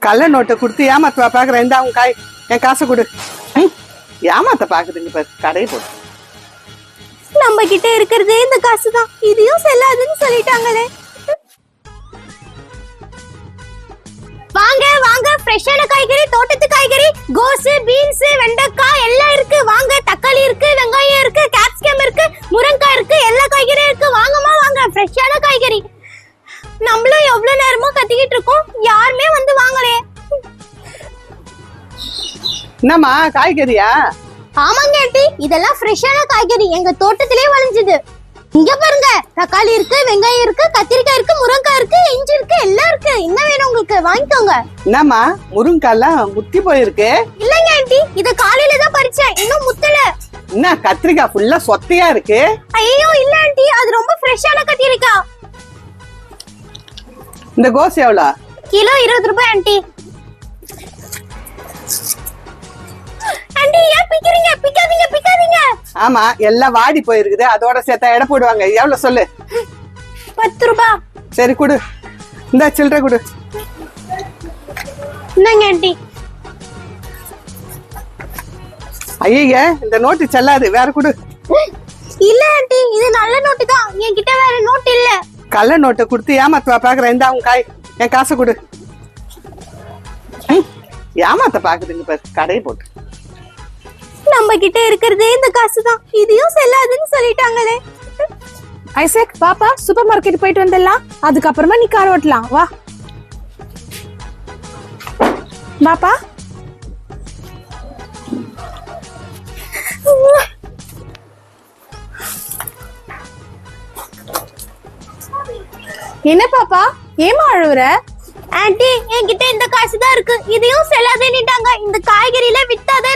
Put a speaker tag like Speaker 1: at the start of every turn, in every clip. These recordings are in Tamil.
Speaker 1: கள்ள நோட்டை கொடுத்து ஏமாத்துவா பாக்குறேன் இந்த அவங்க காய் என் காசை கொடு. ஏமாத்த பாக்குதுங்க பாரு கடையை போடு.
Speaker 2: நம்ம கிட்ட இருக்கிறதே இந்த காசு தான் இதையும் செல்லாதுன்னு சொல்லிட்டாங்களே. வாங்க வாங்க ஃப்ரெஷ்ஷான காய்கறி தோட்டத்து காய்கறி கோஸ் பீன்ஸ் வெண்டைக்காய் எல்லாம் இருக்கு. வாங்க தக்காளி இருக்கு வெங்காயம் இருக்கு கேப்சிகம் இருக்கு முருங்கக்காய் இருக்கு எல்லா காய்கறியும் இருக்கு. வாங்கம்மா வாங்க ஃப்ரெஷ்ஷான காய்கறி. நம்மளும் எவ்வளவு நேரமா கத்திக்கிட்டு இருக்கோம். யாருமே வந்து
Speaker 1: என்னம்மா காய்கறியா?
Speaker 2: ஆமாங்க ஆண்டி இதெல்லாம் ஃப்ரெஷ்ஷான காய்கறி. எங்க தோட்டத்திலே விளைஞ்சது. இங்க பாருங்க தக்காளி இருக்கு வெங்காயம் இருக்கு கத்திரிக்காய் இருக்கு முருங்கைக்காய் இருக்கு இஞ்சி இருக்கு எல்லாம் இருக்கு. என்ன வேணும் உங்களுக்கு வாங்கிக்கோங்க.
Speaker 1: என்னம்மா முருங்கெல்லாம் முத்தி போயிருக்கு?
Speaker 2: இல்லங்க ஆண்டி இத காலையில தான் பறிச்சேன். இன்னும் முத்தல.
Speaker 1: என்ன கத்திரிக்காய் ஃபுல்லா சொத்தையா இருக்கு?
Speaker 2: ஐயோ இல்ல ஆண்டி அது ரொம்ப ஃப்ரெஷ்ஷான கத்திரிக்காய்.
Speaker 1: இந்த கோஸ் எவ்வளோ?
Speaker 2: கிலோ இருபது ரூபாய் ஆண்டி. பிக்கிறீங்க பிக்காதீங்க பிக்காதீங்க
Speaker 1: ஆமா எல்லாம் வாடி போயிருக்குது. அதோட சேர்த்தா எடை போடுவாங்க. எவ்வளவு சொல்லு?
Speaker 2: பத்து ரூபாய்
Speaker 1: சரி கொடு. இந்த சில்லறை கொடு.
Speaker 2: இந்தாங்க ஆண்டி
Speaker 1: ஐய இந்த நோட்டு செல்லாது. வேற கொடு.
Speaker 2: இல்ல ஆண்டி இது நல்ல நோட்டு தான். என்கிட்ட வேற நோட் இல்ல.
Speaker 1: கள்ள நோட்டை கொடுத்து ஏமாத்துவா பாக்குறேன் இந்த அவங்க காய். என் காசை கொடு. ஏமாத்த பாக்குதுங்க பாரு. கடையை போட்டு.
Speaker 2: நம்ம கிட்ட இருக்கிறதே இந்த காசு தான் இதையும் செல்லாதுன்னு சொல்லிட்டாங்களே.
Speaker 3: ஐசக் பாப்பா சூப்பர் மார்க்கெட் போயிட்டு வந்துடலாம் அதுக்கப்புறமா நீ கார் ஓட்டலாம். வா. பாப்பா. என்ன பாப்பா? ஏமா அழுவுற?
Speaker 2: ஆண்டி என்கிட்ட இந்த காசு தான் இருக்கு. இதையும் செல்லாதுன்னுட்டாங்க. இந்த காய்கறியில வித்தாதான்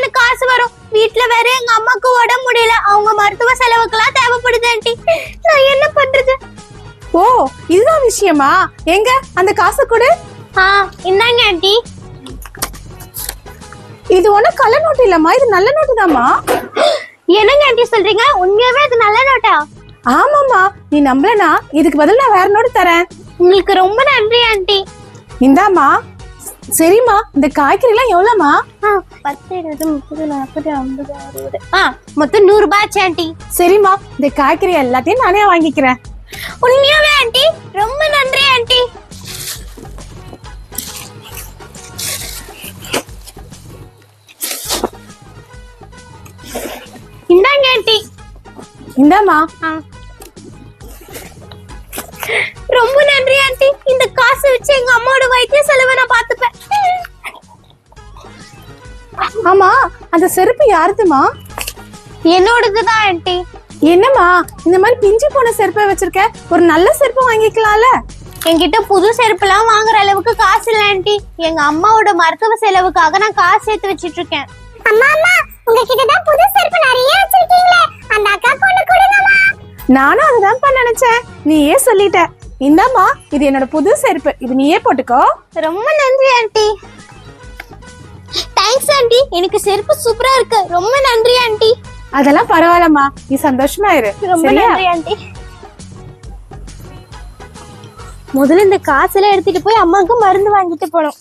Speaker 3: ஓ இதுதான் விஷயமா? எங்க? அந்த காசை கொடு.
Speaker 2: ஆ இந்தாங்க ஆண்டி.
Speaker 3: இது ஒண்ணு கள்ள நோட்டு இல்லம்மா? இது நல்ல நோட்டு தாம்மா
Speaker 2: என்னங்க ஆண்டி சொல்றீங்க? உண்மையாவே அது நல்ல நோட்டா?
Speaker 3: ஆமாம்மா. நீ நம்பலனா இதுக்கு பதில் நான் வேற நோட்டு தரேன்.
Speaker 2: உங்களுக்கு ரொம்ப நன்றி ஆண்டி.
Speaker 3: இந்தாம்மா. சரிம்மா. இந்த காய்கறி எல்லாம் எவ்வளவுமா
Speaker 2: ஆ, பத்து இருபது முப்பது நாற்பது ஐம்பது அறுபது. ஆ மொத்தம் நூறு ரூபாய் ஆச்சு ஆண்டி.
Speaker 3: சரிம்மா. இந்த காய்கறி எல்லாத்தையும் நானே வாங்கிக்கிறேன்.
Speaker 2: உண்மையாவே ஆண்டி? ரொம்ப நன்றி ஆண்டி. இந்தாங்க ஆண்டி.
Speaker 3: இந்தாம்மா.
Speaker 2: ஆ. ரொம்ப நன்றி ஆண்டி. இந்த காசு வச்சு எங்க அம்மாவோட வைத்திய செலவை நான் பாத்துப்பேன்
Speaker 3: ஆமா அந்த செருப்பு யாருதுமா
Speaker 2: என்னோடதுதான் ஆண்டி.
Speaker 3: என்னம்மா இந்த மாதிரி பிஞ்சு போன செருப்பை வச்சிருக்க? ஒரு நல்ல செருப்பு வாங்கிக்கலாம்ல?
Speaker 2: என்கிட்ட புது செருப்புலாம் வாங்குற அளவுக்கு காசு இல்ல ஆண்டி. எங்க அம்மாவோட மருத்துவ செலவுக்காக நான் காசு சேர்த்து வச்சிட்டு இருக்கேன் அம்மா அம்மா உங்ககிட்ட தான் புது செருப்பு நிறைய வச்சிருக்கீங்களே. அந்த அக்கா கொண்டு கொடுங்கம்மா.
Speaker 3: நானும் அதுதான்ப்பா நினைச்சேன். நீயே சொல்லிட்ட. இந்தாம்மா இது என்னோட புது செருப்பு. இது நீயே போட்டுக்கோ.
Speaker 2: ரொம்ப நன்றி ஆண்டி. Thanks aunty. எனக்கு செருப்பு சூப்பரா இருக்கு. ரொம்ப நன்றி ஆண்டி.
Speaker 3: அதெல்லாம் பரவாயில்லம்மா. நீ சந்தோஷமா இரு.
Speaker 2: ரொம்ப
Speaker 3: சரியா?
Speaker 2: நன்றி ஆண்டி. முதல்ல இந்த காசெல்லாம் எடுத்துட்டு போய் அம்மாவுக்கு மருந்து வாங்கிட்டு போனோம்.